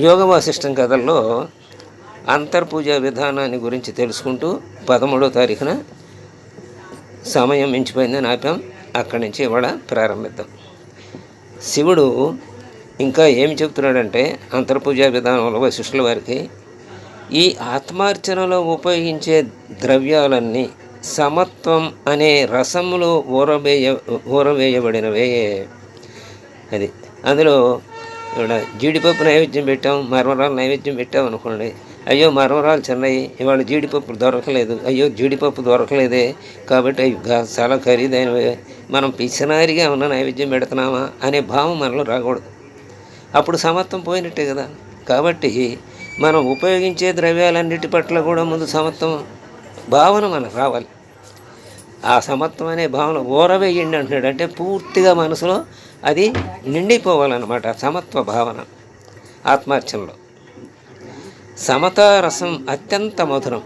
యోగ వాసిష్టం కథల్లో అంతర్పూజ విధానాన్ని గురించి తెలుసుకుంటూ పదమూడో తారీఖున సమయం మించిపోయిందని ఆపాం. అక్కడి నుంచి ఇవాళ ప్రారంభిద్దాం. శివుడు ఇంకా ఏమి చెప్తున్నాడంటే అంతర్పూజ విధానంలో వశిష్ఠుల వారికి ఈ ఆత్మార్చనలో ఉపయోగించే ద్రవ్యాలన్నీ సమత్వం అనే రసములో ఊరవేయ ఊరవేయబడినవే. అది అందులో ఇక్కడ జీడిపప్పు నైవేద్యం పెట్టాం మరమరాలు నైవేద్యం పెట్టాం అనుకోండి అయ్యో మరమరాలు చిన్నవి ఇవాళ జీడిపప్పు దొరకలేదు. అయ్యో జీడిపప్పు దొరకలేదే. కాబట్టి అవి చాలా ఖరీదైనవి మనం పిచ్చినారిగా ఉన్న నైవేద్యం పెడుతున్నామా అనే భావం మనలో రాకూడదు. అప్పుడు సమత్వం పోయినట్టే కదా. కాబట్టి మనం ఉపయోగించే ద్రవ్యాలన్నిటి పట్ల కూడా ముందు సమత్వం భావన మనకు రావాలి. ఆ సమత్వం అనే భావన ఓరవేయండి అంటున్నాడు. అంటే పూర్తిగా మనసులో అది నిండిపోవాలన్నమాట సమత్వ భావన ఆత్మార్చనలో. సమతారసం అత్యంత మధురం.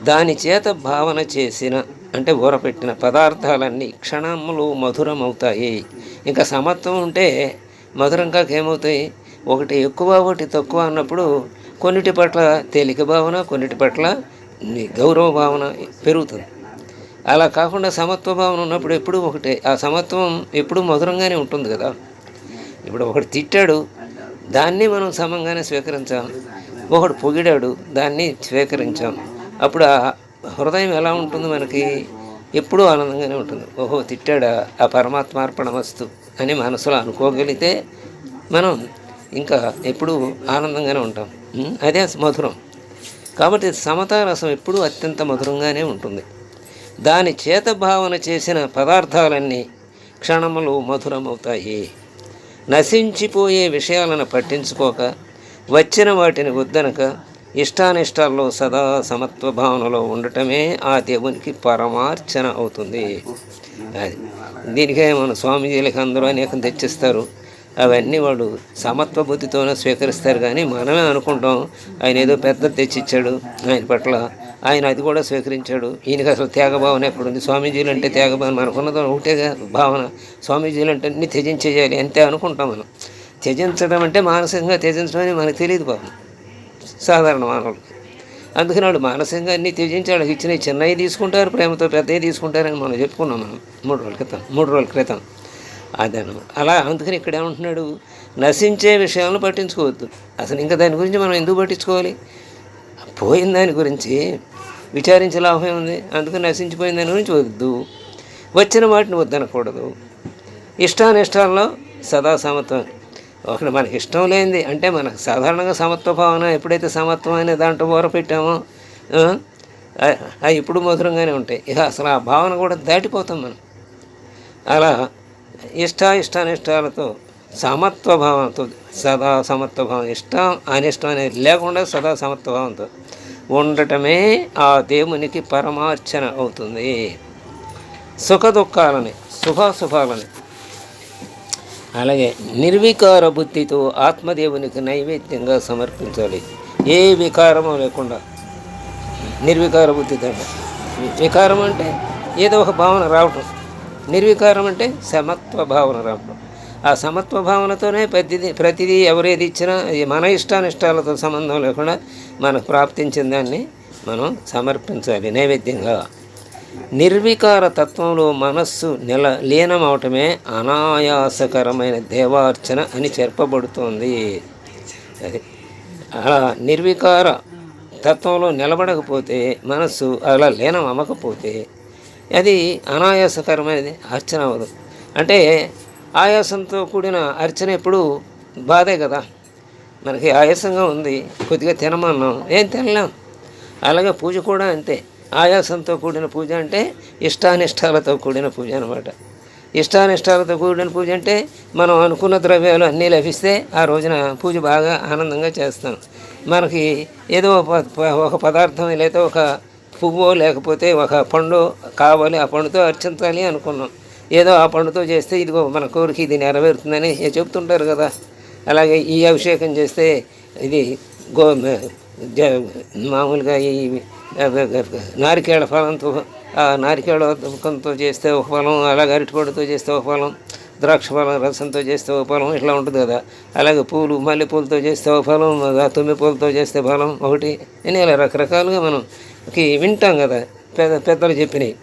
దాని చేత భావన చేసిన అంటే ఊరపెట్టిన పదార్థాలన్నీ క్షణములు మధురం అవుతాయి ఇంకా సమత్వం ఉంటే మధురంగా ఏమవుతాయి? ఒకటి ఎక్కువ ఒకటి తక్కువ అన్నప్పుడు కొన్నిటి పట్ల తేలిక భావన కొన్నిటి పట్ల గౌరవ భావన పెరుగుతుంది. అలా కాకుండా సమత్వ భావన ఉన్నప్పుడు ఎప్పుడూ ఒకటే. ఆ సమత్వం ఎప్పుడూ మధురంగానే ఉంటుంది కదా. ఇప్పుడు ఒకడు తిట్టాడు దాన్ని మనం సమంగానే స్వీకరించాం. ఒకడు పొగిడాడు దాన్ని స్వీకరించాం. అప్పుడు ఆ హృదయం ఎలా ఉంటుంది మనకి? ఎప్పుడూ ఆనందంగానే ఉంటుంది. ఓహో తిట్టాడా? ఆ పరమాత్మార్పణ వస్తు అని మనసులో అనుకోగలిగితే మనం ఇంకా ఎప్పుడూ ఆనందంగానే ఉంటాం. అదే మధురం. కాబట్టి సమతారసం ఎప్పుడూ అత్యంత మధురంగానే ఉంటుంది. దాని చేత భావన చేసిన పదార్థాలన్నీ క్షణములు మధురమవుతాయి. నశించిపోయే విషయాలను పట్టించుకోక వచ్చిన వాటిని వద్దనక ఇష్టానిష్టాల్లో సదా సమత్వ భావనలో ఉండటమే ఆ దేవునికి పరమార్చన అవుతుంది. అది. దీనికే మన స్వామీజీలకు అందరూ అనేకం తెచ్చిస్తారు. అవన్నీ వాళ్ళు సమత్వ బుద్ధితోనే స్వీకరిస్తారు కానీ మనమే అనుకుంటాం ఆయన ఏదో పెద్ద తెచ్చిచ్చాడు ఆయన పట్ల ఆయన అది కూడా స్వీకరించాడు. ఈయనకి అసలు త్యాగభావన ఎప్పుడుంది స్వామీజీలు అంటే త్యాగభావన మనకున్నది ఒకటే భావన. స్వామీజీలు అంటే అన్ని త్యజించేయాలి అంతే అనుకుంటాం మనం. త్యజించడం అంటే మానసికంగా త్యజించడం అని మనకు తెలియదు పాపం సాధారణ మానవులకి. అందుకని వాడు మానసికంగా అన్ని త్యజించాడు ఇచ్చిన ఇచ్చినవి చిన్నవి తీసుకుంటారు ప్రేమతో పెద్దవి తీసుకుంటారని మనం చెప్పుకున్నాం మనం. మూడు రోజుల క్రితం మూడు రోజుల క్రితం. అదను. అలా అందుకని ఇక్కడ ఏమంటున్నాడు? నశించే విషయాలను పట్టించుకోవద్దు. అసలు ఇంకా దాని గురించి మనం ఎందుకు పట్టించుకోవాలి? పోయిన దాని గురించి విచారించే లాభం ఉంది అందుకని నశించిపోయిన దాని గురించి వద్దు. వచ్చిన వాటిని వద్దనకూడదు. ఇష్టానిష్టాల్లో సదా సమత్వం. ఒకటి మనకి ఇష్టం లేనిది అంటే మనకు సాధారణంగా సమత్వ భావన ఎప్పుడైతే సమత్వం అనే దాంట్లో ఊర పెట్టామో అవి ఇప్పుడు మధురంగానే ఉంటాయి. ఇక అసలు ఆ భావన కూడా దాటిపోతాం మనం. అలా ఇష్ట ఇష్టానిష్టాలతో సమత్వ భావంతో సదా సమత్వ భావం ఇష్టం అనిష్టం అనేది లేకుండా సదా సమత్వ భావంతో ఉండటమే ఆ దేవునికి పరమార్చన అవుతుంది. సుఖ దుఃఖాలని శుభాశుభాలని అలాగే నిర్వికార బుద్ధితో ఆత్మదేవునికి నైవేద్యంగా సమర్పించాలి. ఏ వికారము లేకుండా నిర్వికార బుద్ధితో వికారం అంటే ఏదో ఒక భావన రావటం. నిర్వికారం అంటే సమత్వ భావన రావడం. ఆ సమత్వ భావనతోనే ప్రతిదీ ప్రతిదీ ఎవరేది ఇచ్చినా మన ఇష్టానిష్టాలతో సంబంధం లేకుండా మనకు ప్రాప్తించిన దాన్ని మనం సమర్పించాలి నైవేద్యంగా. నిర్వికార తత్వంలో మనస్సు నెల లీనమవటమే అనాయాసకరమైన దేవార్చన అని చెప్పబడుతోంది. అది. అలా నిర్వికార తత్వంలో నిలబడకపోతే మనస్సు అలా లీనం అమ్మకపోతే అది అనాయాసకరమైనది అర్చన అవ్వదు అంటే ఆయాసంతో కూడిన అర్చన ఎప్పుడు బాధే కదా. మనకి ఆయాసంగా ఉంది కొద్దిగా తినమన్నాం ఏం తినలేం. అలాగే పూజ కూడా అంతే. ఆయాసంతో కూడిన పూజ అంటే ఇష్టానిష్టాలతో కూడిన పూజ అనమాట ఇష్టానిష్టాలతో కూడిన పూజ అంటే మనం అనుకున్న ద్రవ్యాలు అన్నీ లభిస్తే ఆ రోజున పూజ బాగా ఆనందంగా చేస్తాం. మనకి ఏదో ఒక ప- ఒక పదార్థం లేదా ఒక పువ్వు లేకపోతే ఒక పండు కావాలి ఆ పండుతో అర్చించాలి అనుకున్నాం. ఏదో ఆ పండుతో చేస్తే ఇదిగో మన కోరిక ఇది నెరవేరుతుందని చెప్తుంటారు కదా. అలాగే ఈ అభిషేకం చేస్తే ఇది గో జ- మామూలుగా ఈ నారికేళ ఫలంతో ఆ నారికేళ దుఃఖంతో చేస్తే ఒక ఫలం అలాగే అరటిపండుతో చేస్తే ఒక ఫలం ద్రాక్ష ఫలం రసంతో చేస్తే ఒక ఫలం ఇట్లా ఉంటుంది కదా. అలాగే పూలు మల్లెపూలతో చేస్తే ఒక ఫలం తుమ్మి పూలతో చేస్తే ఫలం ఒకటి అని ఇలా రకరకాలుగా మనం వింటాం కదా. పెద్ద పెద్దలు చెప్పినాయి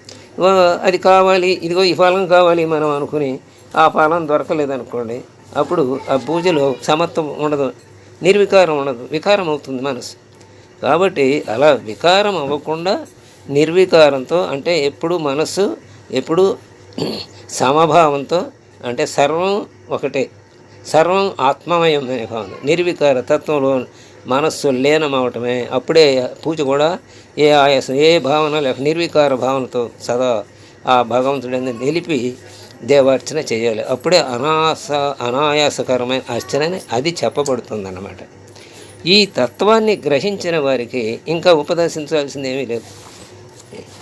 అది కావాలి ఇదిగో ఈ ఫలం కావాలి మనం అనుకుని ఆ ఫలం దొరకలేదనుకోండి అప్పుడు ఆ పూజలో సమత్వం ఉండదు నిర్వికారం ఉండదు వికారం అవుతుంది మనసు. కాబట్టి అలా వికారం అవ్వకుండా నిర్వికారంతో అంటే ఎప్పుడు మనస్సు ఎప్పుడు సమభావంతో అంటే సర్వం ఒకటే సర్వం ఆత్మమయం అనే భావన నిర్వికార తత్వంలో మనస్సు లీనమవటమే. అప్పుడే పూజ కూడా ఏ ఆయాసం ఏ భావన లేక నిర్వికార భావనతో సదా ఆ భగవంతుడిని నిలిపి దేవార్చన చేయాలి. అప్పుడే అనాస అనాయాసకరమైన అర్చనని అది చెప్పబడుతుందన్నమాట. ఈ తత్వాన్ని గ్రహించిన వారికి ఇంకా ఉపదేశించాల్సింది ఏమీ లేదు.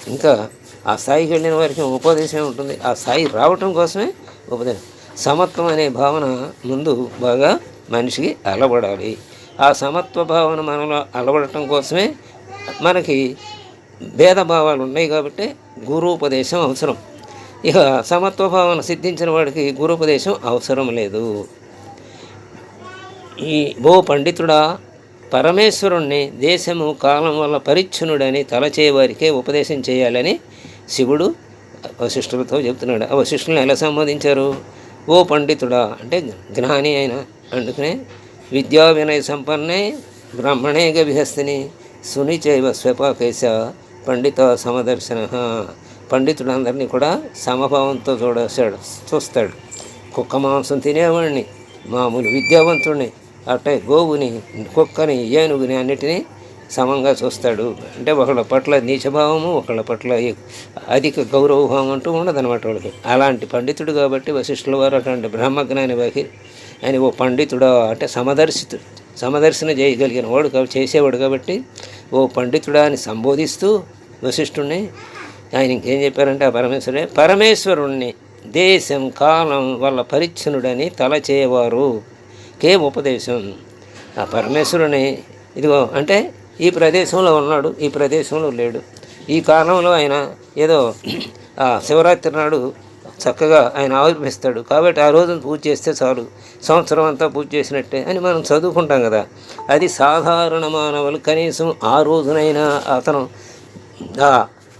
ఇంకా ఆ స్థాయికి వెళ్ళిన వారికి ఉపదేశం ఉంటుంది. ఆ స్థాయి రావటం కోసమే ఉపదేశం. సమత్వం అనే భావన ముందు బాగా మనిషికి అలవడాలి. ఆ సమత్వ భావన మనలో అలవడటం కోసమే మనకి భేదభావాలు ఉన్నాయి కాబట్టి గురూపదేశం అవసరం. ఇక సమత్వ భావన సిద్ధించిన వాడికి గురూపదేశం అవసరం లేదు. ఈ ఓ పండితుడా పరమేశ్వరుణ్ణి దేశము కాలం వల్ల పరిచ్ఛునుడని తలచేవారికే ఉపదేశం చేయాలని శివుడు వశిష్ఠులతో చెప్తున్నాడు ఆ వశిష్ఠులను ఎలా సంబోధించారు? ఓ పండితుడా అంటే జ్ఞాని అయిన అందుకనే విద్యా వినయ సంపన్నే బ్రాహ్మణే గవిహస్తిని సునిచైవ స్వపాకేశ పండిత సమదర్శన. పండితుడందరినీ కూడా సమభావంతో చూడసాడు చూస్తాడు. కుక్క మాంసం తినేవాడిని మామూలు విద్యావంతుడిని అట్టే గోవుని కుక్కని ఏనుగుని అన్నిటినీ సమంగా చూస్తాడు. అంటే ఒకళ్ళ పట్ల నీచభావము ఒకళ్ళ పట్ల అధిక గౌరవభావం అంటూ ఉండదన్నమాట వాళ్ళకి. అలాంటి పండితుడు కాబట్టి వశిష్ఠుల వారు అటువంటి బ్రహ్మజ్ఞాని వాకి ఆయన ఓ పండితుడా అంటే సమదర్శితుడు సమదర్శన చేయగలిగిన వాడు కాబట్టి చేసేవాడు కాబట్టి ఓ పండితుడా అని సంబోధిస్తూ వశిష్ఠుణ్ణి ఆయన ఇంకేం చెప్పారంటే ఆ పరమేశ్వరుడే పరమేశ్వరుణ్ణి దేశం కాలం వల్ల పరిచ్ఛనుడని తలచేవారు. కే ఉపదేశం? ఆ పరమేశ్వరుని ఇదిగో అంటే ఈ ప్రదేశంలో ఉన్నాడు ఈ ప్రదేశంలో లేడు. ఈ కాలంలో ఆయన ఏదో ఆ శివరాత్రి నాడు చక్కగా ఆయన ఆవిర్భిస్తాడు కాబట్టి ఆ రోజున పూజ చేస్తే చాలు. సంవత్సరం అంతా పూజ చేసినట్టే అని మనం చదువుకుంటాం కదా. అది సాధారణ మానవులు కనీసం ఆ రోజునైనా అతను ఆ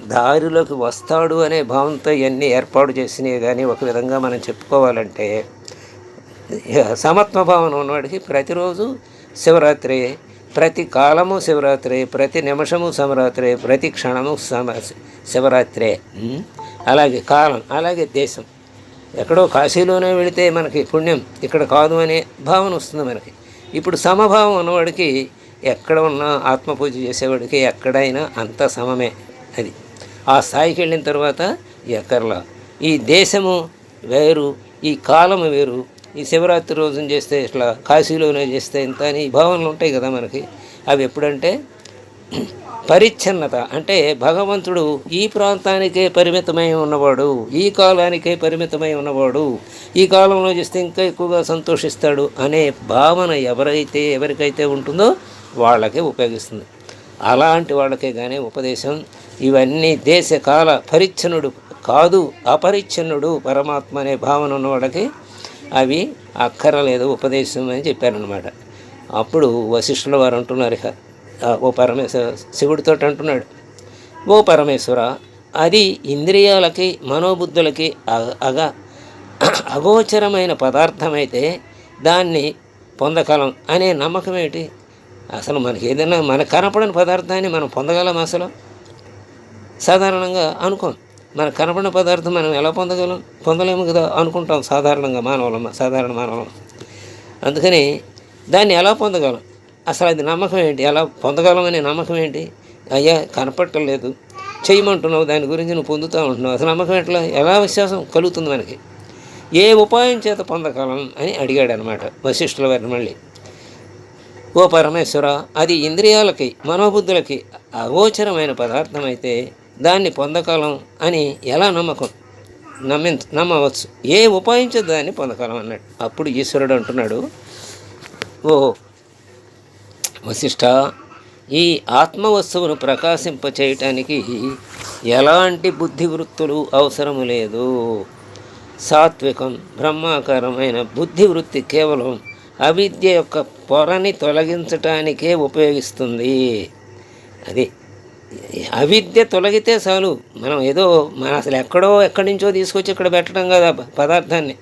దారిలోకి వస్తాడు అనే భావంతో ఇవన్నీ ఏర్పాటు చేసినవి కానీ ఒక విధంగా మనం చెప్పుకోవాలంటే సమత్వ భావన ఉన్నవాడికి ప్రతిరోజు శివరాత్రి ప్రతి కాలము శివరాత్రి ప్రతి నిమిషము శివరాత్రి ప్రతి క్షణము సమ శివరాత్రే. అలాగే కాలం అలాగే దేశం. ఎక్కడో కాశీలోనే వెళితే మనకి పుణ్యం ఇక్కడ కాదు అనే భావన వస్తుంది మనకి. ఇప్పుడు సమభావం ఉన్నవాడికి ఎక్కడ ఉన్నా ఆత్మపూజ చేసేవాడికి ఎక్కడైనా అంత సమమే అది. ఆ స్థాయికి వెళ్ళిన తర్వాత ఎక్కర్లా. ఈ దేశము వేరు ఈ కాలము వేరు. ఈ శివరాత్రి రోజున చేస్తే ఇట్లా కాశీలోనే చేస్తే ఇంత అని ఈ భావనలు ఉంటాయి కదా మనకి. అవి ఎప్పుడంటే పరిచ్ఛిన్నత. అంటే భగవంతుడు ఈ ప్రాంతానికే పరిమితమై ఉన్నవాడు ఈ కాలానికే పరిమితమై ఉన్నవాడు ఈ కాలంలో చేస్తే ఇంకా ఎక్కువగా సంతోషిస్తాడు అనే భావన ఎవరైతే ఎవరికైతే ఉంటుందో వాళ్ళకే ఉపయోగిస్తుంది. అలాంటి వాళ్ళకే కానీ ఉపదేశం. ఇవన్నీ దేశ కాల పరిచ్ఛనుడు కాదు అపరిచ్ఛన్నుడు పరమాత్మ అనే భావన ఉన్న వాళ్ళకి అవి అక్కరలేదు ఉపదేశం అని చెప్పారనమాట అప్పుడు వశిష్ఠుల వారు అంటున్నారు ఓ పరమేశ్వర శివుడితో అంటున్నాడు. ఓ పరమేశ్వర అది ఇంద్రియాలకి మనోబుద్ధులకి అగ అగ అగోచరమైన పదార్థమైతే దాన్ని పొందగలం అనే నమ్మకం ఏంటి అసలు మనకి ఏదైనా మనకు కనపడని పదార్థాన్ని మనం పొందగలం అసలు? సాధారణంగా అనుకోం. మనకు కనపడిన పదార్థం మనం ఎలా పొందగలం? పొందలేము కదా అనుకుంటాం సాధారణంగా మానవులం సాధారణ మానవులం. అందుకని దాన్ని ఎలా పొందగలం? అసలు అది నమ్మకం ఏంటి? ఎలా పొందగలమనే నమ్మకం ఏంటి? అయ్యా కనపట్టలేదు చేయమంటున్నావు దాని గురించి నువ్వు పొందుతూ ఉంటున్నావు. అసలు నమ్మకం ఎట్లా? ఎలా విశ్వాసం కలుగుతుంది మనకి? ఏ ఉపాయం చేత పొందగలం అని అడిగాడు అనమాట వశిష్ఠుల వారిని మళ్ళీ. ఓ పరమేశ్వర అది ఇంద్రియాలకి మనోబుద్ధులకి అగోచరమైన పదార్థం అయితే దాన్ని పొందగలం అని ఎలా నమ్మకం? నమ్మి నమ్మవచ్చు. ఏ ఉపాయించే దాన్ని పొందగలం అన్నాడు అప్పుడు ఈశ్వరుడు అంటున్నాడు ఓ వశిష్ట ఈ ఆత్మవస్తువును ప్రకాశింప చేయటానికి ఎలాంటి బుద్ధి వృత్తులు అవసరము లేదు. సాత్వికం బ్రహ్మాకారమైన బుద్ధి వృత్తి కేవలం అవిద్య యొక్క పొరని తొలగించటానికే ఉపయోగిస్తుంది. అది అవిద్య తొలగితే చాలు. మనం ఏదో మన అసలు ఎక్కడో ఎక్కడి నుంచో తీసుకొచ్చి ఇక్కడ పెట్టడం కదా పదార్థాన్ని.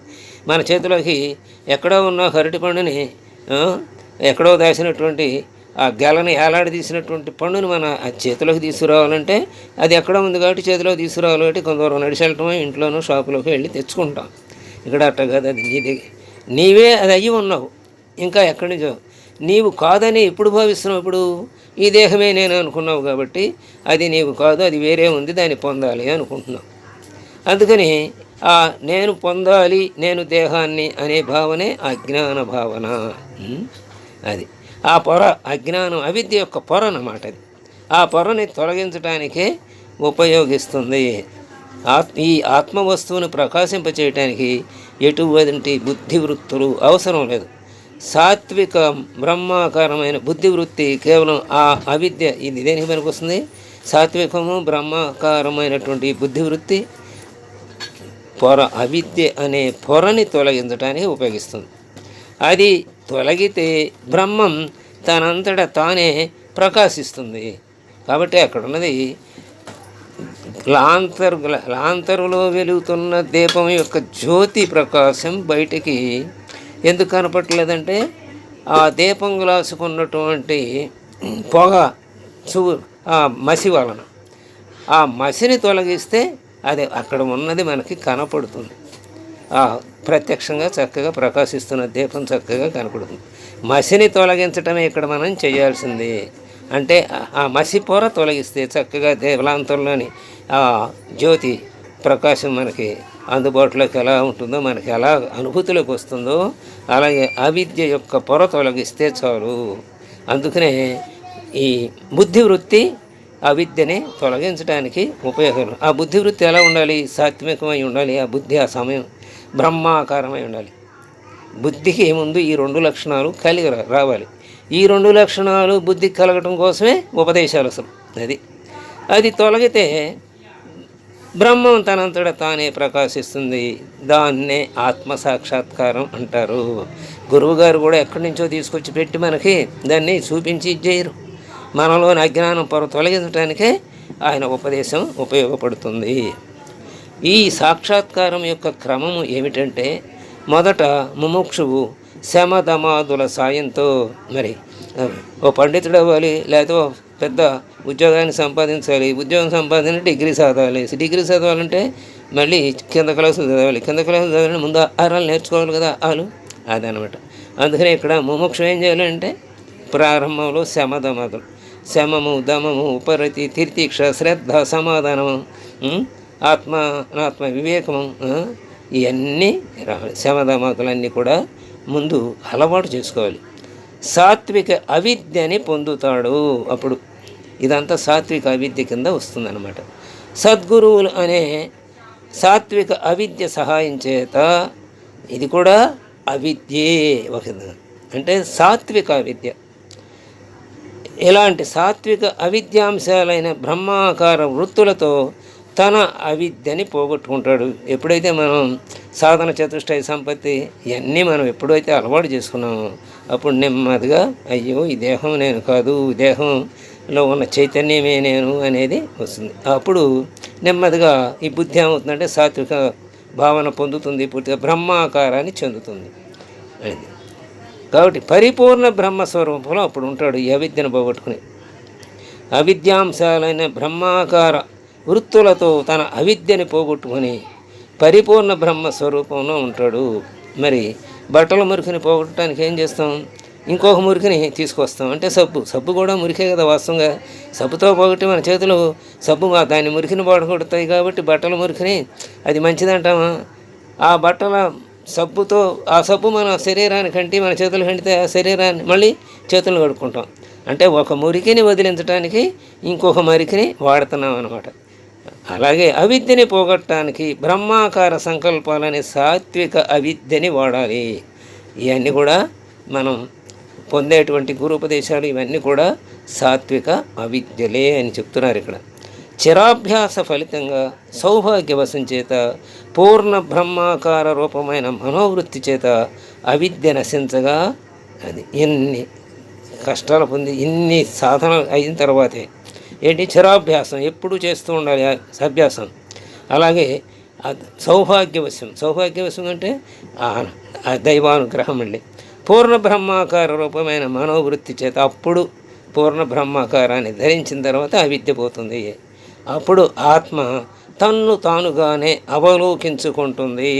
మన చేతిలోకి ఎక్కడో ఉన్న అరటి పండుని ఎక్కడో దాచినటువంటి ఆ గెలని ఏలాడదీసినటువంటి పండుని మన ఆ చేతిలోకి తీసుకురావాలంటే అది ఎక్కడ ఉంది కాబట్టి చేతిలోకి తీసుకురావాలి కాబట్టి కొంతవరకు దూరం ఇంట్లోనూ షాపులోకి వెళ్ళి తెచ్చుకుంటాం. ఇక్కడ అట్ట కాదు అది నీది. నీవే అది అయ్యి ఉన్నావు. ఇంకా ఎక్కడి నుంచో. నీవు కాదని ఎప్పుడు భావిస్తున్నావు ఇప్పుడు? ఈ దేహమే నేను అనుకున్నావు కాబట్టి అది నీవు కాదు అది వేరే ఉంది దాన్ని పొందాలి అనుకుంటున్నావు. అందుకని ఆ నేను పొందాలి నేను దేహాన్ని అనే భావనే అజ్ఞాన భావన. అది. ఆ పొర అజ్ఞానం అవిద్య యొక్క పొర అన్నమాట అది ఆ పొరని తొలగించడానికే ఉపయోగిస్తుంది. ఈ ఆత్మ వస్తువును ప్రకాశింపచేయటానికి ఎటువంటి బుద్ధి వృత్తులు అవసరం లేదు. సాత్విక బ్రహ్మాకారమైన బుద్ధి వృత్తి కేవలం ఆ అవిద్య ఇది దేనికి పనికొస్తుంది సాత్వికము బ్రహ్మాకారమైనటువంటి బుద్ధి వృత్తి పొర అవిద్య అనే పొరని తొలగించడానికి ఉపయోగిస్తుంది. అది తొలగితే బ్రహ్మం తనంతట తానే ప్రకాశిస్తుంది. కాబట్టి అక్కడ ఉన్నది లాంతరు లాంతరులో వెలుగుతున్న దీపం యొక్క జ్యోతి ప్రకాశం బయటికి ఎందుకు కనపట్లేదంటే ఆ దీపం గ్లాసుకున్నటువంటి పొగ చూ ఆ మసి వలన. ఆ మసిని తొలగిస్తే అది అక్కడ ఉన్నది మనకి కనపడుతుంది. ప్రత్యక్షంగా చక్కగా ప్రకాశిస్తున్న దీపం చక్కగా కనపడుతుంది. మసిని తొలగించటమే ఇక్కడ మనం చేయాల్సింది. అంటే ఆ- మసి పొర తొలగిస్తే చక్కగా దేవలాంతంలోని ఆ జ్యోతి ప్రకాశం మనకి అందుబాటులోకి ఎలా ఉంటుందో మనకి ఎలా అనుభూతిలోకి వస్తుందో అలాగే అవిద్య యొక్క పొర తొలగిస్తే చాలు. అందుకనే ఈ బుద్ధి వృత్తి ఆ విద్యని తొలగించడానికి ఉపయోగం. ఆ బుద్ధి వృత్తి ఎలా ఉండాలి? సాత్వికమై ఉండాలి. ఆ బుద్ధి ఆ సమయం బ్రహ్మాకారమై ఉండాలి. బుద్ధికి ముందు ఈ రెండు లక్షణాలు కలిగి రావాలి. ఈ రెండు లక్షణాలు బుద్ధికి కలగటం కోసమే ఉపదేశాలు అసలు. అది. అది తొలగితే బ్రహ్మం తనంతట తానే ప్రకాశిస్తుంది. దాన్నే ఆత్మ సాక్షాత్కారం అంటారు. గురువుగారు కూడా ఎక్కడి నుంచో తీసుకొచ్చి పెట్టి మనకి దాన్ని చూపించి ఇచ్చేయరు. మనలోని అజ్ఞానం పొర తొలగించడానికే ఆయన ఉపదేశం ఉపయోగపడుతుంది. ఈ సాక్షాత్కారం యొక్క క్రమము ఏమిటంటే మొదట ముముక్షువు శమధమాదుల సాయంతో మరి ఓ పండితుడు అవ్వాలి లేకపోతే పెద్ద ఉద్యోగాన్ని సంపాదించాలి ఉద్యోగం సంపాదించి డిగ్రీ చదవాలి. డిగ్రీ చదవాలంటే మళ్ళీ కింద క్లాసులు చదవాలి. కింద క్లాసులు చదవాలంటే ముందు ఆరాలు నేర్చుకోవాలి కదా ఆలు? అదనమాట. అందుకని ఇక్కడ ముముక్షం ఏం చేయాలంటే ప్రారంభంలో శమధమాదులు శమము దమము ఉపరతి తిర్తీక్ష శ్రద్ధ సమాధానము ఆత్మ అనాత్మ వివేకము ఇవన్నీ రావాలి శమధమతులన్నీ కూడా ముందు అలవాటు చేసుకోవాలి. సాత్విక అవిద్యని పొందుతాడు అప్పుడు. ఇదంతా సాత్విక అవిద్య కింద వస్తుందన్నమాట. సద్గురువులు అనే సాత్విక అవిద్య సహాయం చేత ఇది కూడా అవిద్యే ఒక అంటే సాత్విక అవిద్య. ఇలాంటి సాత్విక అవిద్యాంశాలైన బ్రహ్మాకార వృత్తులతో తన అవిద్యని పోగొట్టుకుంటాడు. ఎప్పుడైతే మనం సాధన చతుష్టయ సంపత్తి ఇవన్నీ మనం ఎప్పుడైతే అలవాటు చేసుకున్నామో అప్పుడు నెమ్మదిగా అయ్యో ఈ దేహం నేను కాదు ఈ దేహంలో ఉన్న చైతన్యమే నేను అనేది వస్తుంది. అప్పుడు నెమ్మదిగా ఈ బుద్ధి ఏమవుతుందంటే సాత్విక భావన పొందుతుంది పూర్తిగా బ్రహ్మాకారాన్ని చెందుతుంది. అనేది కాబట్టి పరిపూర్ణ బ్రహ్మస్వరూపంలో అప్పుడు ఉంటాడు ఈ అవిద్యను పోగొట్టుకుని. అవిద్యాంశాలైన బ్రహ్మాకార వృత్తులతో తన అవిద్యని పోగొట్టుకొని పరిపూర్ణ బ్రహ్మ స్వరూపంలో ఉంటాడు. మరి బట్టల మురికిని పోగొట్టడానికి ఏం చేస్తాం? ఇంకొక మురికిని తీసుకొస్తాం. అంటే సబ్బు. సబ్బు కూడా మురికే కదా వాస్తవంగా. సబ్బుతో పోగొట్టి మన చేతులు సబ్బు దాని దాన్ని మురికిని పోగొడతాయి కాబట్టి బట్టల మురికిని అది మంచిదంటామా ఆ బట్టల సబ్బుతో ఆ సబ్బు మన శరీరానికి కంటి మన చేతులు కంటితే ఆ శరీరాన్ని మళ్ళీ చేతులు కడుక్కుంటాం. అంటే ఒక మురికిని వదిలించడానికి ఇంకొక మురికిని వాడుతున్నాం అనమాట అలాగే అవిద్యని పోగొట్టడానికి బ్రహ్మాకార సంకల్పాలనే సాత్విక అవిద్యని వాడాలి. ఇవన్నీ కూడా మనం పొందేటువంటి గురుపదేశాలు ఇవన్నీ కూడా సాత్విక అవిద్యలే అని చెప్తున్నారు ఇక్కడ. చిరాభ్యాస ఫలితంగా సౌభాగ్యవశం చేత పూర్ణ బ్రహ్మాకార రూపమైన మనోవృత్తి చేత అవిద్య నశించగా అది ఎన్ని కష్టాలు పొంది ఇన్ని సాధనలు అయిన తర్వాతే ఏంటి? చిరాభ్యాసం ఎప్పుడు చేస్తూ ఉండాలి అభ్యాసం అలాగే సౌభాగ్యవశం. సౌభాగ్యవశం అంటే దైవానుగ్రహం అండి. పూర్ణ బ్రహ్మాకార రూపమైన మనోవృత్తి చేత అప్పుడు పూర్ణ బ్రహ్మాకారాన్ని ధరించిన తర్వాత అవిద్య పోతుంది. అప్పుడు ఆత్మ తన్ను తానుగానే అవలోకించుకుంటుంది.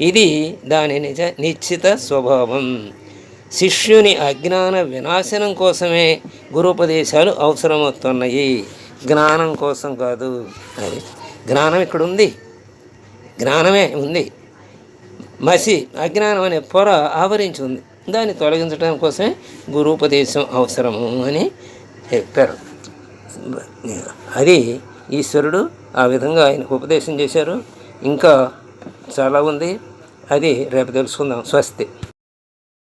ఇది దాని నిజ నిశ్చిత స్వభావం. శిష్యుని అజ్ఞాన వినాశనం కోసమే గురుపదేశాలు అవసరమవుతున్నాయి. జ్ఞానం కోసం కాదు. అది జ్ఞానం ఇక్కడ ఉంది జ్ఞానమే ఉంది. మసి అజ్ఞానం అనే పొర ఆవరించి ఉంది దాన్ని తొలగించడం కోసమే గురూపదేశం అవసరము అని చెప్పారు. అది ఈశ్వరుడు ఆ విధంగా ఆయనకు ఉపదేశం చేశారు. ఇంకా చాలా ఉంది. అది రేపు తెలుసుకుందాం. స్వస్తి.